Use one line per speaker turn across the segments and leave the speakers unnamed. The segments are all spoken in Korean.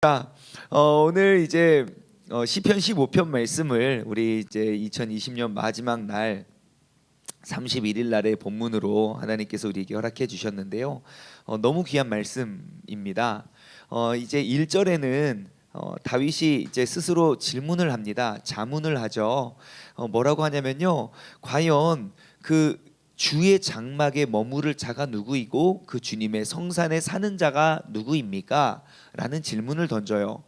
자, 어, 오늘 이제 어, 시편 15편 말씀을 우리 이제 2020년 마지막 날 31일 날의 본문으로 하나님께서 우리에게 허락해 주셨는데요. 어, 너무 귀한 말씀입니다. 어, 이제 1절에는 어, 다윗이 이제 스스로 질문을 합니다. 자문을 하죠. 어, 뭐라고 하냐면요. 과연 그 주의 장막에 머무를 자가 누구이고 그 주님의 성산에 사는 자가 누구입니까? 라는 질문을 던져요.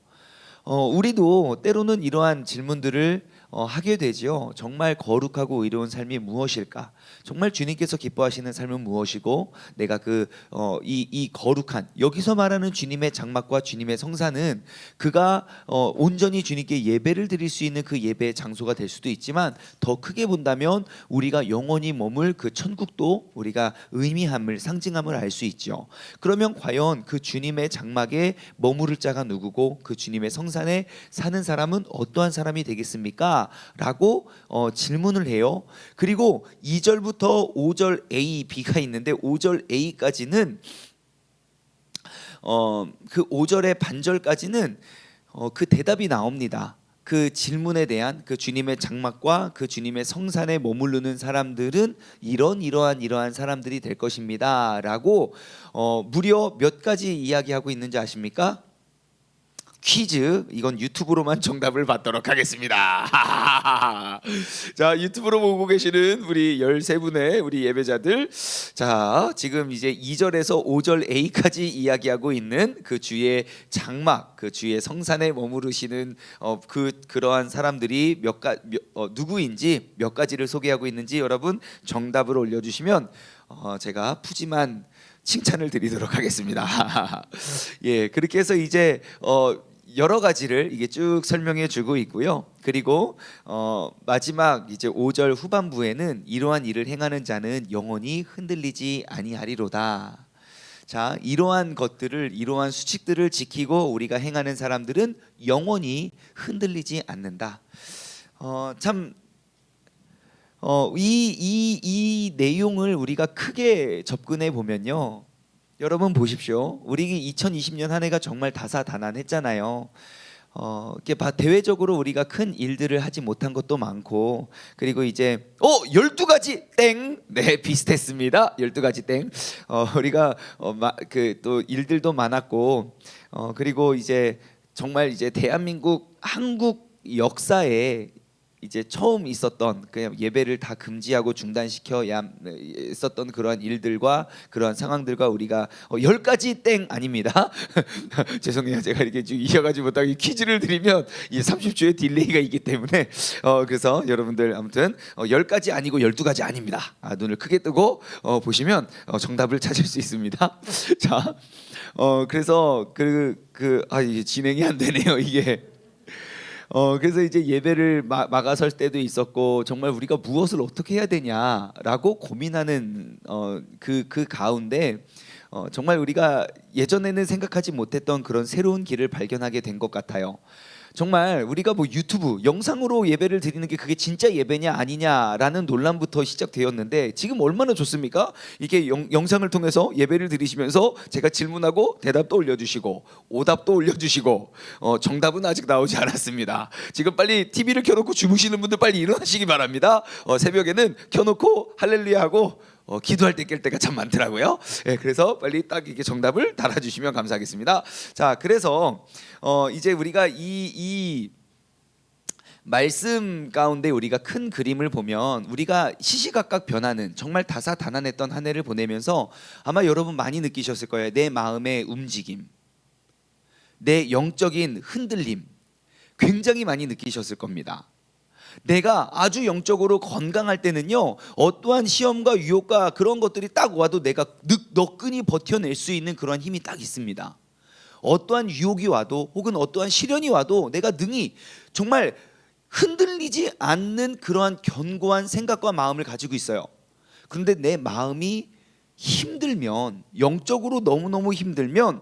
어, 우리도 때로는 이러한 질문들을 어, 하게 되지요. 정말 거룩하고 의로운 삶이 무엇일까? 정말 주님께서 기뻐하시는 삶은 무엇이고 내가 그 어, 이, 이 거룩한 여기서 말하는 주님의 장막과 주님의 성사는 그가 어, 온전히 주님께 예배를 드릴 수 있는 그 예배의 장소가 될 수도 있지만 더 크게 본다면 우리가 영원히 머물 그 천국도 우리가 의미함을 상징함을 알 수 있죠. 그러면 과연 그 주님의 장막에 머무를 자가 누구고 그 주님의 성산에 사는 사람은 어떠한 사람이 되겠습니까? 라고 어, 질문을 해요. 그리고 2절부터 5절 A, B가 있는데 5절 A까지는 어, 그 5절의 반절까지는 어, 그 대답이 나옵니다. 그 질문에 대한 그 주님의 장막과 그 주님의 성산에 머무르는 사람들은 이런 이러한 이러한 사람들이 될 것입니다라고 어, 무려 몇 가지 이야기하고 있는지 아십니까? 퀴즈 이건 유튜브로만 정답을 받도록 하겠습니다. 자 유튜브로 보고 계시는 우리 13분의 우리 예배자들 자 지금 이제 2절에서 5절 A까지 이야기하고 있는 그 주의 장막 그 주의 성산에 머무르시는 어, 그 그러한 사람들이 몇 가, 몇, 어, 누구인지 몇 가지를 소개하고 있는지 여러분 정답을 올려주시면 어, 제가 푸짐한 칭찬을 드리도록 하겠습니다. 예, 그렇게 해서 이제 어 여러 가지를 이게 쭉 설명해 주고 있고요. 그리고 어 마지막 이제 5절 후반부에는 이러한 일을 행하는 자는 영원히 흔들리지 아니하리로다. 자, 이러한 것들을 이러한 수칙들을 지키고 우리가 행하는 사람들은 영원히 흔들리지 않는다. 어, 참 어, 이, 이, 이 내용을 우리가 크게 접근해 보면요. 여러분 보십시오. 우리 2020년 한 해가 정말 다사다난했잖아요. 어, 이렇게 봐- 대외적으로 우리가 큰 일들을 하지 못한 것도 많고 그리고 이제 어 12가지 땡. 네, 비슷했습니다. 12가지 땡. 어, 우리가 어, 그 또 일들도 많았고 어, 그리고 이제 정말 이제 대한민국 한국 역사에 이제 처음 있었던 그냥 예배를 다 금지하고 중단시켜 야 있었던 그러한 일들과 그러한 상황들과 우리가 어, 열 가지 땡 아닙니다. 죄송해요 제가 이렇게 쭉 이어가지 못하고 이 퀴즈를 드리면 이 30초의 딜레이가 있기 때문에 어, 그래서 여러분들 아무튼 어, 열 가지 아니고 열두 가지 아닙니다. 아, 눈을 크게 뜨고 어, 보시면 어, 정답을 찾을 수 있습니다. 자, 어, 그래서 그 그아 이게 진행이 안 되네요 이게. 어 그래서 이제 예배를 마, 막아설 때도 있었고 정말 우리가 무엇을 어떻게 해야 되냐라고 고민하는 어그그 그 가운데 어 정말 우리가 예전에는 생각하지 못했던 그런 새로운 길을 발견하게 된 것 같아요. 정말 우리가 뭐 유튜브 영상으로 예배를 드리는 게 그게 진짜 예배냐 아니냐라는 논란부터 시작되었는데 지금 얼마나 좋습니까? 이게 영, 영상을 통해서 예배를 드리시면서 제가 질문하고 대답도 올려주시고 오답도 올려주시고 어, 정답은 아직 나오지 않았습니다. 지금 빨리 TV를 켜놓고 주무시는 분들 빨리 일어나시기 바랍니다. 어, 새벽에는 켜놓고 할렐루야 하고 어, 기도할 때 깰 때가 참 많더라고요. 예, 그래서 빨리 딱 이게 정답을 달아주시면 감사하겠습니다. 자, 그래서 어, 이제 우리가 이, 이 말씀 가운데 우리가 큰 그림을 보면 우리가 시시각각 변하는 정말 다사다난했던 한 해를 보내면서 아마 여러분 많이 느끼셨을 거예요. 내 마음의 움직임, 내 영적인 흔들림 굉장히 많이 느끼셨을 겁니다. 내가 아주 영적으로 건강할 때는요 어떠한 시험과 유혹과 그런 것들이 딱 와도 내가 늑 너끈히 버텨낼 수 있는 그런 힘이 딱 있습니다. 어떠한 유혹이 와도 혹은 어떠한 시련이 와도 내가 능히 정말 흔들리지 않는 그러한 견고한 생각과 마음을 가지고 있어요. 그런데 내 마음이 힘들면 영적으로 너무너무 힘들면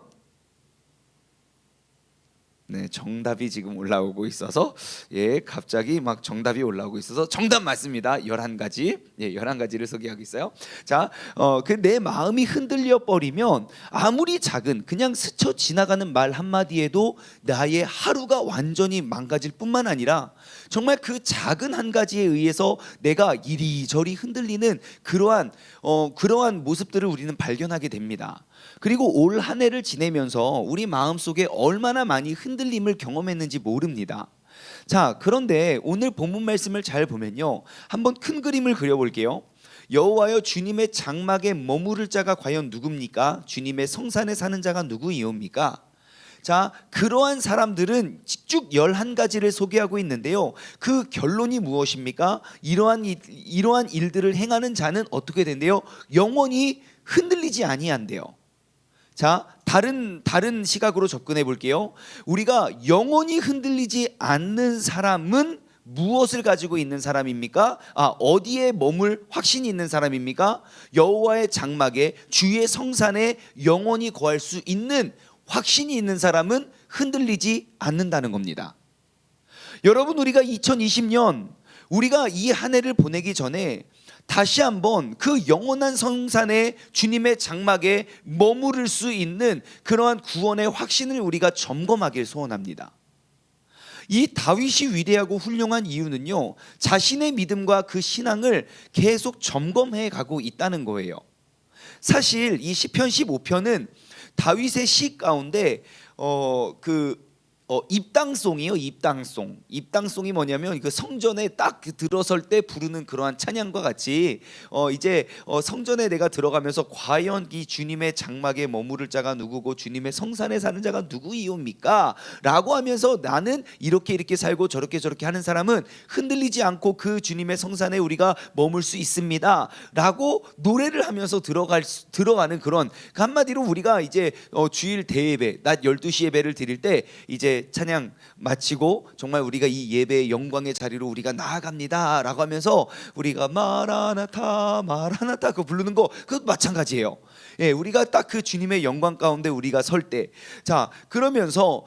네, 정답이 지금 올라오고 있어서 예, 갑자기 막 정답이 올라오고 있어서 정답 맞습니다. 11가지. 예, 11가지를 소개하고 있어요. 자, 어, 그 내 마음이 흔들려 버리면 아무리 작은 그냥 스쳐 지나가는 말 한마디에도 나의 하루가 완전히 망가질 뿐만 아니라 정말 그 작은 한 가지에 의해서 내가 이리저리 흔들리는 그러한 어, 그러한 모습들을 우리는 발견하게 됩니다. 그리고 올 한 해를 지내면서 우리 마음속에 얼마나 많이 흔들림을 경험했는지 모릅니다. 자, 그런데 오늘 본문 말씀을 잘 보면요. 한번 큰 그림을 그려 볼게요. 여호와여 주님의 장막에 머무를 자가 과연 누굽니까? 주님의 성산에 사는 자가 누구이옵니까? 자, 그러한 사람들은 쭉 11가지를 소개하고 있는데요. 그 결론이 무엇입니까? 이러한 일- 이러한 일들을 행하는 자는 어떻게 된대요? 영원히 흔들리지 아니한대요. 자, 다른 다른 시각으로 접근해 볼게요. 우리가 영원히 흔들리지 않는 사람은 무엇을 가지고 있는 사람입니까? 아, 어디에 머물 확신이 있는 사람입니까? 여호와의 장막에 주의 성산에 영원히 거할 수 있는 확신이 있는 사람은 흔들리지 않는다는 겁니다. 여러분 우리가 2020년 우리가 이 한 해를 보내기 전에 다시 한번 그 영원한 성산에 주님의 장막에 머무를 수 있는 그러한 구원의 확신을 우리가 점검하길 소원합니다. 이 다윗이 위대하고 훌륭한 이유는요. 자신의 믿음과 그 신앙을 계속 점검해 가고 있다는 거예요. 사실 이 시편 15편은 다윗의 시 가운데 어그 어, 입당송이요, 입당송. 입당송이 뭐냐면 그 성전에 딱그 들어설 때 부르는 그러한 찬양과 같이 어, 이제 어, 성전에 내가 들어가면서 과연 이 주님의 장막에 머무를 자가 누구고 주님의 성산에 사는 자가 누구이옵니까? 라고 하면서 나는 이렇게 이렇게 살고 저렇게 저렇게 하는 사람은 흔들리지 않고 그 주님의 성산에 우리가 머물 수 있습니다. 라고 노래를 하면서 들어갈 수- 들어가는 그런 그 한마디로 우리가 이제 어, 주일 대예배 낮 12시 예배를 드릴 때 이제 찬양 마치고 정말 우리가 이 예배의 영광의 자리로 우리가 나아갑니다라고 하면서 우리가 마라나타 마라나타 그 부르는 거 그것도 마찬가지예요. 예, 우리가 딱 그 주님의 영광 가운데 우리가 설 때 자, 그러면서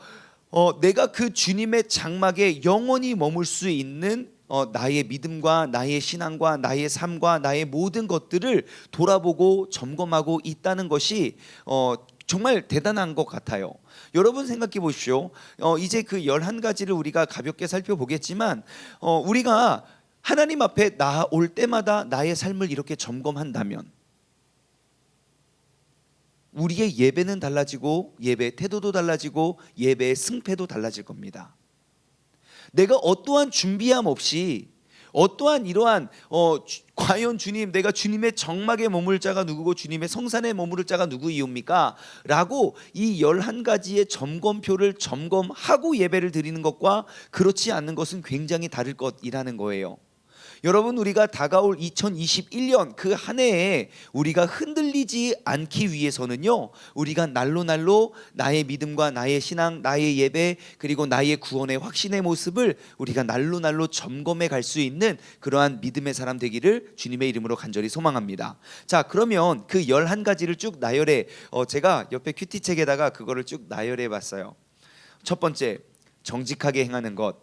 어, 내가 그 주님의 장막에 영원히 머물 수 있는 어, 나의 믿음과 나의 신앙과 나의 삶과 나의 모든 것들을 돌아보고 점검하고 있다는 것이 어, 정말 대단한 것 같아요. 여러분 생각해 보십시오. 어, 이제 그 열한 가지를 우리가 가볍게 살펴보겠지만 어, 우리가 하나님 앞에 나올 때마다 나의 삶을 이렇게 점검한다면 우리의 예배는 달라지고 예배의 태도도 달라지고 예배의 승패도 달라질 겁니다. 내가 어떠한 준비함 없이 어떠한 이러한 어 주- 과연 주님 내가 주님의 정막에 머물 자가 누구고 주님의 성산에 머무를 자가 누구이옵니까? 라고 이 열한 가지의 점검표를 점검하고 예배를 드리는 것과 그렇지 않는 것은 굉장히 다를 것이라는 거예요. 여러분 우리가 다가올 2021년 그 한 해에 우리가 흔들리지 않기 위해서는요. 우리가 날로 날로 나의 믿음과 나의 신앙, 나의 예배 그리고 나의 구원의 확신의 모습을 우리가 날로 날로 점검해 갈 수 있는 그러한 믿음의 사람 되기를 주님의 이름으로 간절히 소망합니다. 자, 그러면 그 11가지를 쭉 나열해 어 제가 옆에 큐티 책에다가 그거를 쭉 나열해 봤어요. 첫 번째, 정직하게 행하는 것.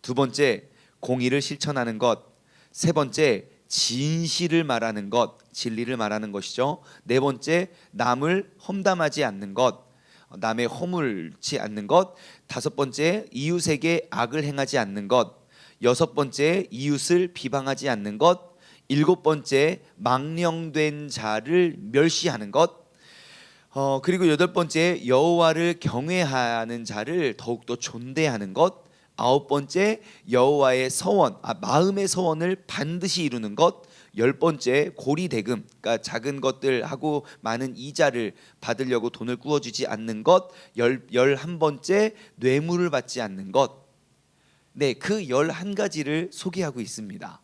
두 번째, 공의를 실천하는 것. 세 번째 진실을 말하는 것, 진리를 말하는 것이죠. 네 번째 남을 험담하지 않는 것, 어, 남의 허물치 않는 것. 다섯 번째 이웃에게 악을 행하지 않는 것. 여섯 번째 이웃을 비방하지 않는 것. 일곱 번째 망령된 자를 멸시하는 것. 어 그리고 여덟 번째 여호와를 경외하는 자를 더욱더 존대하는 것. 아홉 번째 여호와의 서원, 아, 마음의 서원을 반드시 이루는 것. 열 번째 고리 대금, 그러니까 작은 것들 하고 많은 이자를 받으려고 돈을 구워주지 않는 것. 열 열한 번째 뇌물을 받지 않는 것. 네, 그 열 한 가지를 소개하고 있습니다.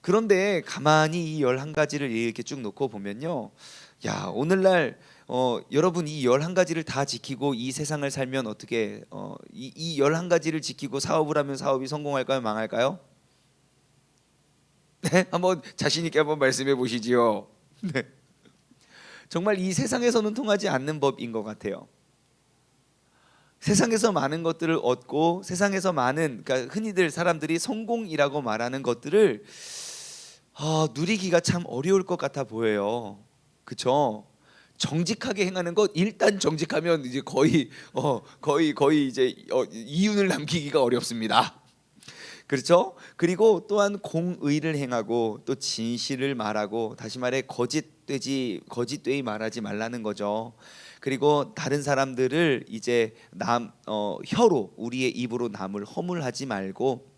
그런데 가만히 이 열 한 가지를 이렇게 쭉 놓고 보면요. 야, 오늘날 어, 여러분 이 열한 가지를 다 지키고 이 세상을 살면 어떻게 어, 이 열한 가지를 지키고 사업을 하면 사업이 성공할까요, 망할까요? 네, 한번 자신 있게 한번 말씀해 보시지요. 네. 정말 이 세상에서는 통하지 않는 법인 것 같아요. 세상에서 많은 것들을 얻고 세상에서 많은 그러니까 흔히들 사람들이 성공이라고 말하는 것들을 아, 누리기가 참 어려울 것 같아 보여요. 그렇죠? 정직하게 행하는 것 일단 정직하면 이제 거의 어 거의 거의 이제 어, 이윤을 남기기가 어렵습니다. 그렇죠? 그리고 또한 공의를 행하고 또 진실을 말하고 다시 말해 거짓되지 거짓되이 말하지 말라는 거죠. 그리고 다른 사람들을 이제 남 어, 혀로 우리의 입으로 남을 허물하지 말고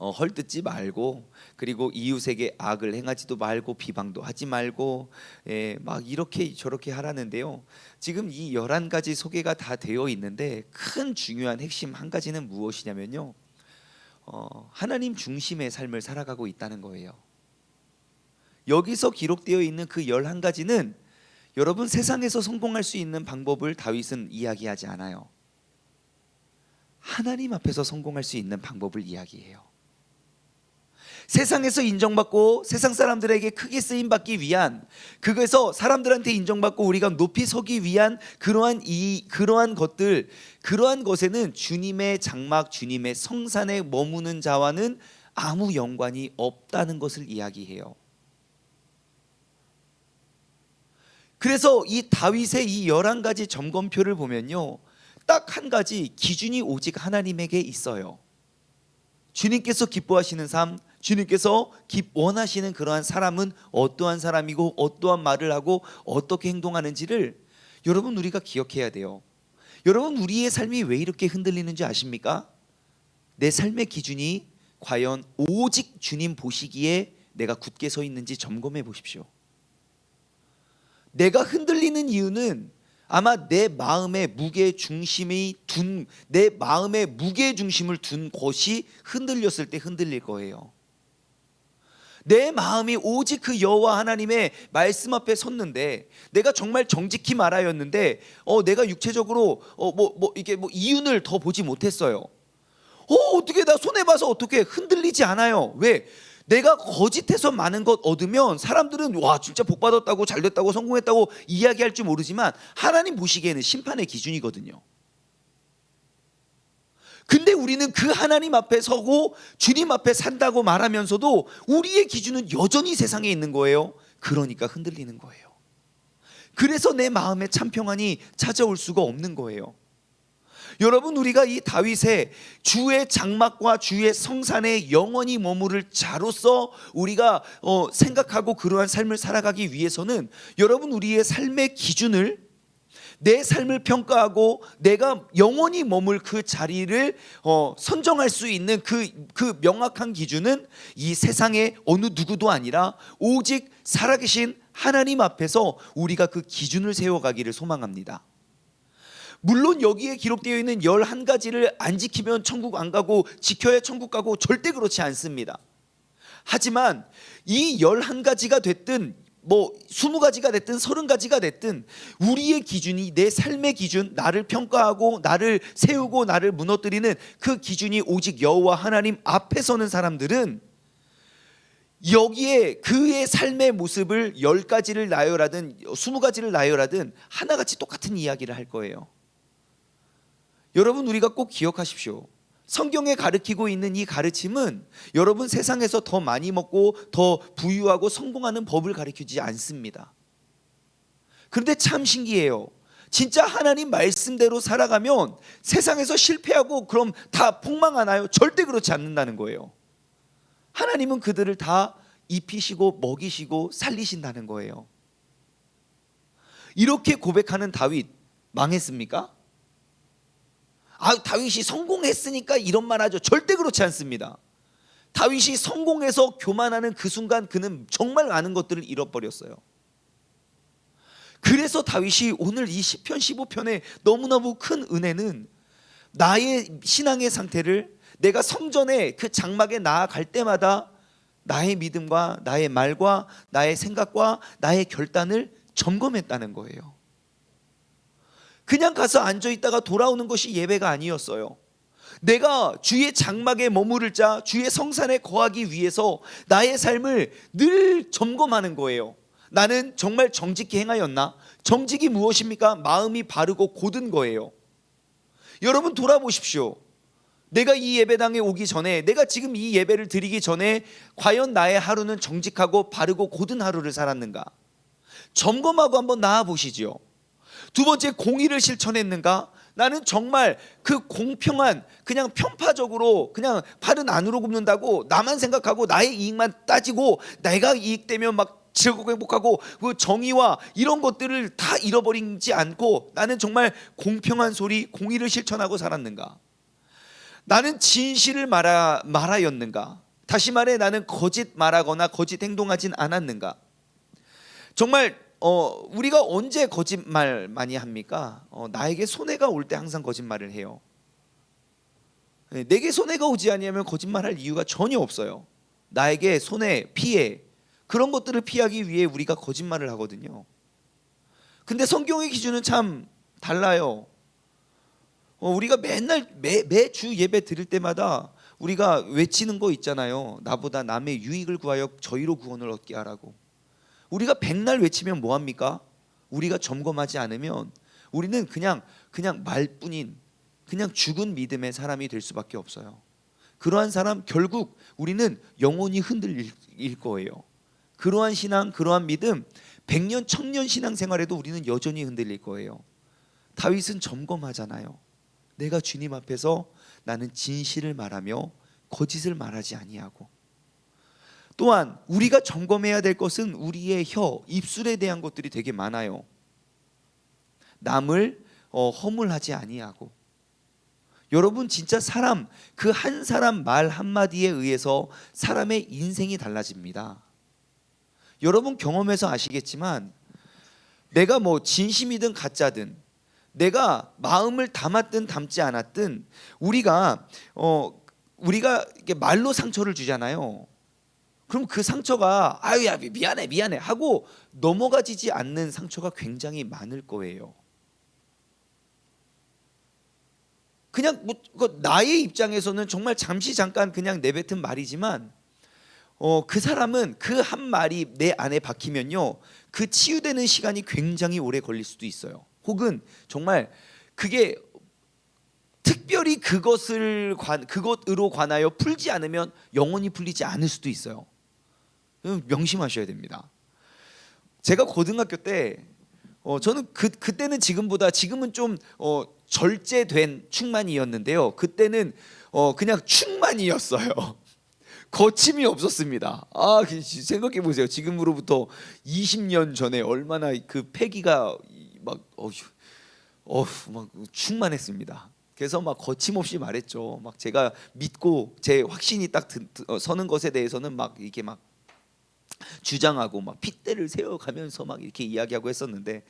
어, 헐뜯지 말고 그리고 이웃에게 악을 행하지도 말고 비방도 하지 말고 예, 막 이렇게 저렇게 하라는데요. 지금 이 열한 가지 소개가 다 되어 있는데 큰 중요한 핵심 한 가지는 무엇이냐면요. 어, 하나님 중심의 삶을 살아가고 있다는 거예요. 여기서 기록되어 있는 그 열한 가지는 여러분 세상에서 성공할 수 있는 방법을 다윗은 이야기하지 않아요. 하나님 앞에서 성공할 수 있는 방법을 이야기해요. 세상에서 인정받고 세상 사람들에게 크게 쓰임 받기 위한 그것에서 사람들한테 인정받고 우리가 높이 서기 위한 그러한 이 그러한 것들 그러한 것에는 주님의 장막 주님의 성산에 머무는 자와는 아무 연관이 없다는 것을 이야기해요. 그래서 이 다윗의 이 열한 가지 점검표를 보면요. 딱 한 가지 기준이 오직 하나님에게 있어요. 주님께서 기뻐하시는 삶, 주님께서 기- 원하시는 그러한 사람은 어떠한 사람이고 어떠한 말을 하고 어떻게 행동하는지를 여러분 우리가 기억해야 돼요. 여러분 우리의 삶이 왜 이렇게 흔들리는지 아십니까? 내 삶의 기준이 과연 오직 주님 보시기에 내가 굳게 서 있는지 점검해 보십시오. 내가 흔들리는 이유는 아마 내 마음의 무게 중심이 둔 내 마음의 무게 중심을 둔 것이 흔들렸을 때 흔들릴 거예요. 내 마음이 오직 그 여호와 하나님의 말씀 앞에 섰는데 내가 정말 정직히 말하였는데 어 내가 육체적으로 어뭐뭐 이게 뭐 이윤을 더 보지 못했어요. 어 어떻게 나 손해 봐서 어떻게 흔들리지 않아요. 왜? 내가 거짓해서 많은 것 얻으면 사람들은 와 진짜 복 받았다고 잘 됐다고 성공했다고 이야기할 줄 모르지만 하나님 보시기에는 심판의 기준이거든요. 근데 우리는 그 하나님 앞에 서고 주님 앞에 산다고 말하면서도 우리의 기준은 여전히 세상에 있는 거예요. 그러니까 흔들리는 거예요. 그래서 내 마음에 참 평안이 찾아올 수가 없는 거예요. 여러분 우리가 이 다윗의 주의 장막과 주의 성산에 영원히 머무를 자로서 우리가 어, 생각하고 그러한 삶을 살아가기 위해서는 여러분 우리의 삶의 기준을 내 삶을 평가하고 내가 영원히 머물 그 자리를 어, 선정할 수 있는 그, 그 명확한 기준은 이 세상의 어느 누구도 아니라 오직 살아계신 하나님 앞에서 우리가 그 기준을 세워가기를 소망합니다. 물론 여기에 기록되어 있는 11가지를 안 지키면 천국 안 가고 지켜야 천국 가고 절대 그렇지 않습니다. 하지만 이 11가지가 됐든 뭐 20가지가 됐든 30가지가 됐든 우리의 기준이 내 삶의 기준 나를 평가하고 나를 세우고 나를 무너뜨리는 그 기준이 오직 여호와 하나님 앞에 서는 사람들은 여기에 그의 삶의 모습을 10가지를 나열하든 20가지를 나열하든 하나같이 똑같은 이야기를 할 거예요. 여러분 우리가 꼭 기억하십시오. 성경에 가르치고 있는 이 가르침은 여러분 세상에서 더 많이 먹고 더 부유하고 성공하는 법을 가르치지 않습니다. 그런데 참 신기해요. 진짜 하나님 말씀대로 살아가면 세상에서 실패하고 그럼 다 폭망하나요? 절대 그렇지 않는다는 거예요. 하나님은 그들을 다 입히시고 먹이시고 살리신다는 거예요. 이렇게 고백하는 다윗 망했습니까? 아 다윗이 성공했으니까 이런 말 하죠. 절대 그렇지 않습니다. 다윗이 성공해서 교만하는 그 순간 그는 정말 많은 것들을 잃어버렸어요. 그래서 다윗이 오늘 이 시편 15편의 너무너무 큰 은혜는 나의 신앙의 상태를 내가 성전에 그 장막에 나아갈 때마다 나의 믿음과 나의 말과 나의 생각과 나의 결단을 점검했다는 거예요. 그냥 가서 앉아 있다가 돌아오는 것이 예배가 아니었어요. 내가 주의 장막에 머무를 자, 주의 성산에 거하기 위해서 나의 삶을 늘 점검하는 거예요. 나는 정말 정직히 행하였나? 정직이 무엇입니까? 마음이 바르고 고든 거예요. 여러분 돌아보십시오. 내가 이 예배당에 오기 전에 내가 지금 이 예배를 드리기 전에 과연 나의 하루는 정직하고 바르고 고든 하루를 살았는가? 점검하고 한번 나아 보시지요. 두 번째 공의를 실천했는가? 나는 정말 그 공평한 그냥 편파적으로 그냥 팔은 안으로 굽는다고 나만 생각하고 나의 이익만 따지고 내가 이익되면 막 즐겁고 행복하고 그 정의와 이런 것들을 다 잃어버리지 않고 나는 정말 공평한 소리 공의를 실천하고 살았는가? 나는 진실을 말하, 말하였는가? 다시 말해 나는 거짓 말하거나 거짓 행동하진 않았는가? 정말 어, 우리가 언제 거짓말 많이 합니까? 어, 나에게 손해가 올 때 항상 거짓말을 해요. 네, 내게 손해가 오지 아니하면 거짓말할 이유가 전혀 없어요. 나에게 손해, 피해 그런 것들을 피하기 위해 우리가 거짓말을 하거든요. 근데 성경의 기준은 참 달라요. 어, 우리가 맨날 매, 매주 예배 드릴 때마다 우리가 외치는 거 있잖아요. 나보다 남의 유익을 구하여 저희로 구원을 얻게 하라고. 우리가 백날 외치면 뭐 합니까? 우리가 점검하지 않으면 우리는 그냥 그냥 말뿐인 그냥 죽은 믿음의 사람이 될 수밖에 없어요. 그러한 사람 결국 우리는 영원히 흔들릴 거예요. 그러한 신앙, 그러한 믿음, 백년 청년 신앙 생활에도 우리는 여전히 흔들릴 거예요. 다윗은 점검하잖아요. 내가 주님 앞에서 나는 진실을 말하며 거짓을 말하지 아니하고 또한 우리가 점검해야 될 것은 우리의 혀, 입술에 대한 것들이 되게 많아요. 남을 어, 허물하지 아니하고 여러분 진짜 사람 그 한 사람 말 한마디에 의해서 사람의 인생이 달라집니다. 여러분 경험해서 아시겠지만 내가 뭐 진심이든 가짜든 내가 마음을 담았든 담지 않았든 우리가 어 우리가 말로 상처를 주잖아요. 그럼 그 상처가 아유 야 미안해 미안해 하고 넘어가지지 않는 상처가 굉장히 많을 거예요. 그냥 뭐그 나의 입장에서는 정말 잠시 잠깐 그냥 내뱉은 말이지만 어 그 사람은 그 한 말이 내 안에 박히면요 그 치유되는 시간이 굉장히 오래 걸릴 수도 있어요. 혹은 정말 그게 특별히 그것을 관 그것으로 관하여 풀지 않으면 영원히 풀리지 않을 수도 있어요. 명심하셔야 됩니다. 제가 고등학교 때 어, 저는 그 그때는 지금보다 지금은 좀 어, 절제된 충만이었는데요. 그때는 어, 그냥 충만이었어요. 거침이 없었습니다. 아 생각해 보세요. 지금으로부터 20년 전에 얼마나 그 패기가 막 어휴, 어휴 막 충만했습니다. 그래서 막 거침없이 말했죠. 막 제가 믿고 제 확신이 딱 드, 드, 어, 서는 것에 대해서는 막 이렇게 막 주장하고 막 핏대를 세워가면서 막 이렇게 이야기하고 했었는데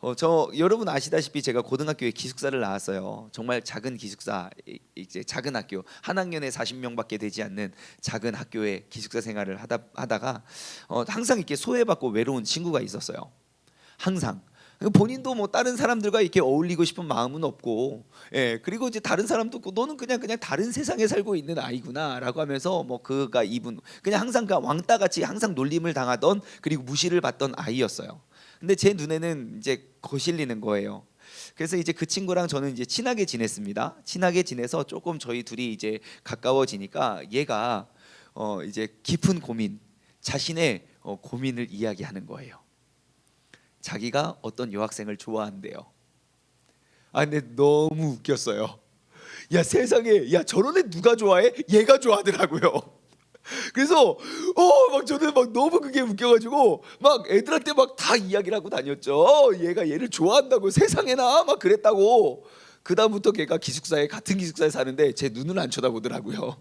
어, 저 여러분 아시다시피 제가 고등학교에 기숙사를 나왔어요. 정말 작은 기숙사 이제 작은 학교 한 학년에 40명밖에 되지 않는 작은 학교에 기숙사 생활을 하다 하다가 어, 항상 이렇게 소외받고 외로운 친구가 있었어요. 항상 본인도 뭐 다른 사람들과 이렇게 어울리고 싶은 마음은 없고, 예 그리고 이제 다른 사람도 없고 너는 그냥 그냥 다른 세상에 살고 있는 아이구나라고 하면서 뭐 그가 이분 그냥 항상 그 왕따 같이 항상 놀림을 당하던 그리고 무시를 받던 아이였어요. 근데 제 눈에는 이제 거실리는 거예요. 그래서 이제 그 친구랑 저는 이제 친하게 지냈습니다. 친하게 지내서 조금 저희 둘이 이제 가까워지니까 얘가 어 이제 깊은 고민, 자신의 어 고민을 이야기하는 거예요. 자기가 어떤 여학생을 좋아한대요. 아 근데 너무 웃겼어요. 야 세상에 야 저런 애 누가 좋아해? 얘가 좋아하더라고요. 그래서 어 막 저는 막 너무 그게 웃겨가지고 막 애들한테 막 다 이야기를 하고 다녔죠. 얘가 얘를 좋아한다고 세상에나 막 그랬다고. 그 다음부터 걔가 기숙사에 같은 기숙사에 사는데 제 눈을 안 쳐다보더라고요.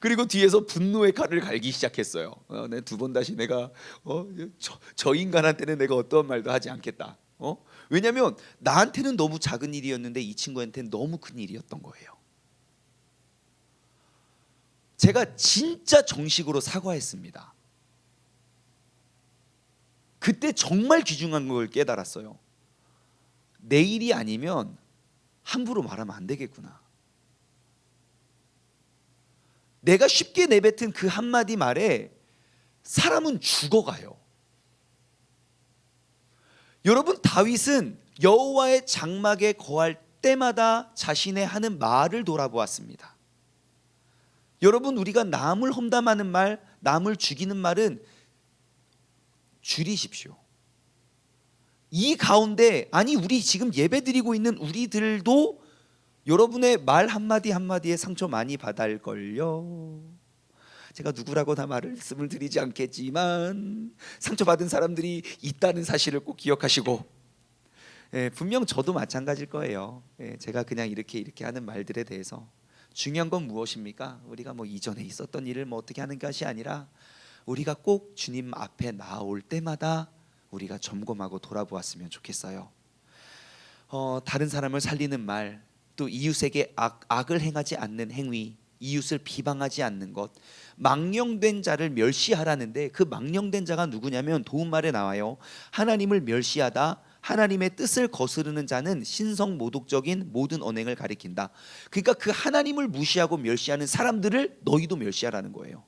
그리고 뒤에서 분노의 칼을 갈기 시작했어요. 어, 두번 다시 내가 어, 저, 저, 인간한테는 내가 어떠한 말도 하지 않겠다. 어? 왜냐하면 나한테는 너무 작은 일이었는데 이 친구한테는 너무 큰 일이었던 거예요. 제가 진짜 정식으로 사과했습니다. 그때 정말 귀중한 걸 깨달았어요. 내 일이 아니면 함부로 말하면 안 되겠구나. 내가 쉽게 내뱉은 그 한마디 말에 사람은 죽어가요. 여러분 다윗은 여호와의 장막에 거할 때마다 자신의 하는 말을 돌아보았습니다. 여러분 우리가 남을 험담하는 말, 남을 죽이는 말은 줄이십시오. 이 가운데 아니 우리 지금 예배 드리고 있는 우리들도 여러분의 말 한마디 한마디에 상처 많이 받을 걸요. 제가 누구라고 다 말씀을 드리지 않겠지만 상처받은 사람들이 있다는 사실을 꼭 기억하시고 예, 분명 저도 마찬가지일 거예요. 예, 제가 그냥 이렇게 이렇게 하는 말들에 대해서 중요한 건 무엇입니까? 우리가 뭐 이전에 있었던 일을 뭐 어떻게 하는 것이 아니라 우리가 꼭 주님 앞에 나올 때마다 우리가 점검하고 돌아보았으면 좋겠어요. 어, 다른 사람을 살리는 말, 또 이웃에게 악, 악을 행하지 않는 행위, 이웃을 비방하지 않는 것, 망령된 자를 멸시하라는데 그 망령된 자가 누구냐면 도움말에 나와요. 하나님을 멸시하다 하나님의 뜻을 거스르는 자는 신성 모독적인 모든 언행을 가리킨다. 그러니까 그 하나님을 무시하고 멸시하는 사람들을 너희도 멸시하라는 거예요.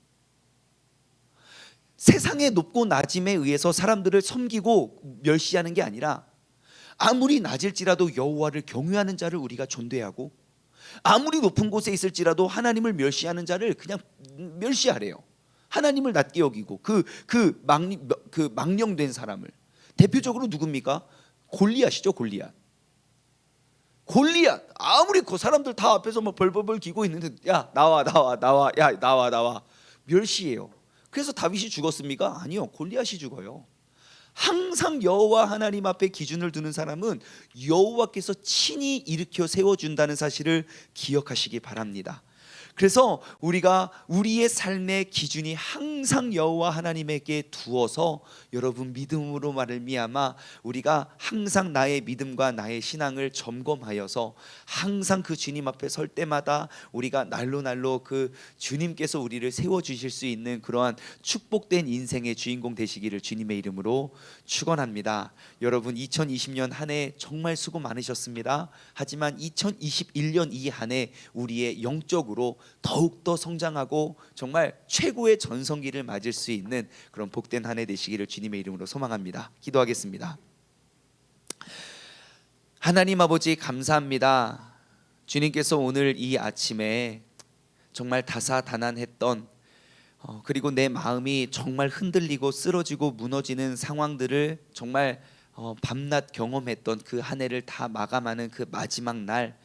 세상의 높고 낮음에 의해서 사람들을 섬기고 멸시하는 게 아니라 아무리 낮을지라도 여호와를 경외하는 자를 우리가 존대하고 아무리 높은 곳에 있을지라도 하나님을 멸시하는 자를 그냥 멸시하래요. 하나님을 낮게 여기고 그그 그 망령된 사람을 대표적으로 누굽니까? 골리앗이죠, 골리앗. 골리앗 아무리 그 사람들 다 앞에서 뭐 벌벌벌 기고 있는데 야 나와 나와 나와 야 나와 나와 멸시해요. 그래서 다윗이 죽었습니까? 아니요, 골리앗이 죽어요. 항상 여호와 하나님 앞에 기준을 두는 사람은 여호와께서 친히 일으켜 세워 준다는 사실을 기억하시기 바랍니다. 그래서 우리가 우리의 삶의 기준이 항상 여호와 하나님에게 두어서 여러분 믿음으로 말미암아 우리가 항상 나의 믿음과 나의 신앙을 점검하여서 항상 그 주님 앞에 설 때마다 우리가 날로 날로 그 주님께서 우리를 세워 주실 수 있는 그러한 축복된 인생의 주인공 되시기를 주님의 이름으로 축원합니다. 여러분 2020년 한 해 정말 수고 많으셨습니다. 하지만 2021년 이 한 해 우리의 영적으로 더욱더 성장하고 정말 최고의 전성기를 맞을 수 있는 그런 복된 한 해 되시기를 주님의 이름으로 소망합니다. 기도하겠습니다. 하나님 아버지 감사합니다. 주님께서 오늘 이 아침에 정말 다사다난했던 어, 그리고 내 마음이 정말 흔들리고 쓰러지고 무너지는 상황들을 정말 어, 밤낮 경험했던 그 한 해를 다 마감하는 그 마지막 날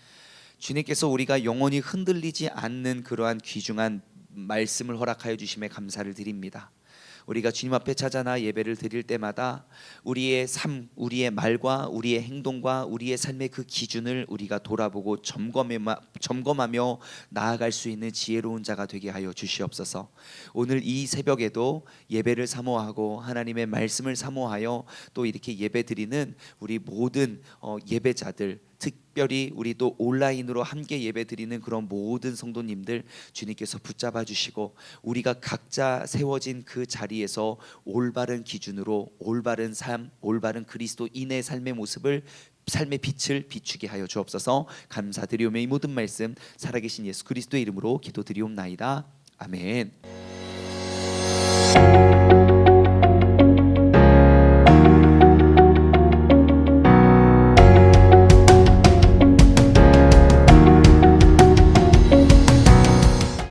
주님께서 우리가 영원히 흔들리지 않는 그러한 귀중한 말씀을 허락하여 주심에 감사를 드립니다. 우리가 주님 앞에 찾아나 예배를 드릴 때마다 우리의 삶, 우리의 말과 우리의 행동과 우리의 삶의 그 기준을 우리가 돌아보고 점검하며, 나아갈 수 있는 지혜로운 자가 되게 하여 주시옵소서. 오늘 이 새벽에도 예배를 사모하고 하나님의 말씀을 사모하여 또 이렇게 예배 드리는 우리 모든 어, 예배자들 특별히 우리 또 온라인으로 함께 예배 드리는 그런 모든 성도님들 주님께서 붙잡아 주시고 우리가 각자 세워진 그 자리에서 올바른 기준으로 올바른 삶, 올바른 그리스도인의 삶의 모습을 삶의 빛을 비추게 하여 주옵소서. 감사드리오며 이 모든 말씀 살아계신 예수 그리스도의 이름으로 기도드리옵나이다. 아멘.